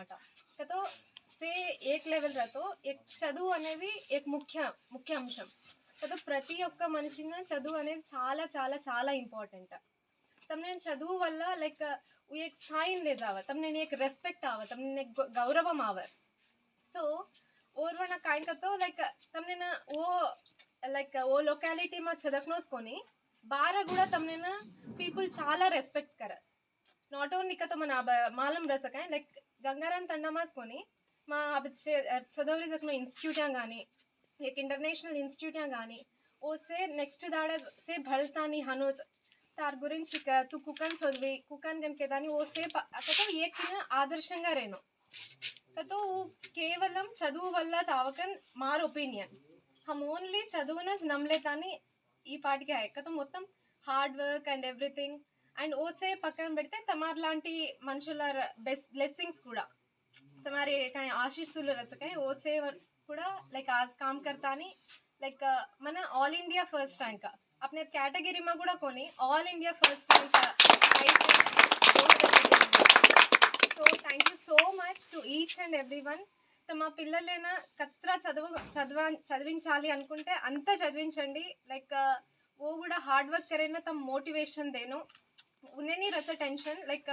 అనమాట తో సే ఏక్ లెవెల్ రాతో ఏక్ చదువు అనేది ఏక్ ముఖ్య ముఖ్య అంశం కదా ప్రతి ఒక్క మనిషిగా చదువు అనేది చాలా చాలా చాలా ఇంపార్టెంట్ તમને చదువు వల్ల లైక్ એક સ્થાયીન લે જાવ તમને એક રેસ્પેક્ટ આવે તમને એક ગૌરવમ આવે સો ઓરવાના કાંઈ કરતો લાઈક તમને ઓ લાઈક ઓ લોકાલિટીમાં ચદકનો જ કોની બાર ગુડા તમને પીપલ ચાલા રેસ્પેક્ટ કરે నాట్ ఓన్లీ only మన మాలం రసకాయ లైక్ గంగారాం తండమాస్ కొని మా చదవరి జక్లో ఇన్స్టిట్యూట్ కానీ లైక్ ఇంటర్నేషనల్ ఇన్స్టిట్యూట్ కానీ ఓ సే నెక్స్ట్ దాడ సే భళ్తాని హనోజ్ తార్ గురించి తూ కుకన్ చదివి కుకన్ కనుక ఓ సేపు అక్కడ ఏ ఆదర్శంగా రేను. కతో కేవలం చదువు వల్ల చావకన్ మార్ ఒపీనియన్. హమ్ ఓన్లీ చదువునస్ నమ్లేతాని ఈ పాటికి హై కతో మొత్తం hard work and everything and ఓసే పక్కన పెడితే తమార్ లాంటి మనుషుల బెస్ట్ బ్లెస్సింగ్స్ కూడా. తమారి కానీ ఆశీస్సులు రసకాయ ఓసే కూడా లైక్ ఆజ్ కామ్ కర్తా అని లైక్ మన ఆల్ ఇండియా ఫస్ట్ ర్యాంక్. అప్నే కేటగిరీమా కూడా కొని all India first rank so thank you so much to each and every one. మా పిల్లలైనా కత్ర చదువు చదవ చదివించాలి అనుకుంటే అంతా చదివించండి. లైక్ ఓ కూడా హార్డ్ వర్క్ కరైనా తమ మోటివేషన్ దేను. उन्हें नहीं रहता टेंशन लाइक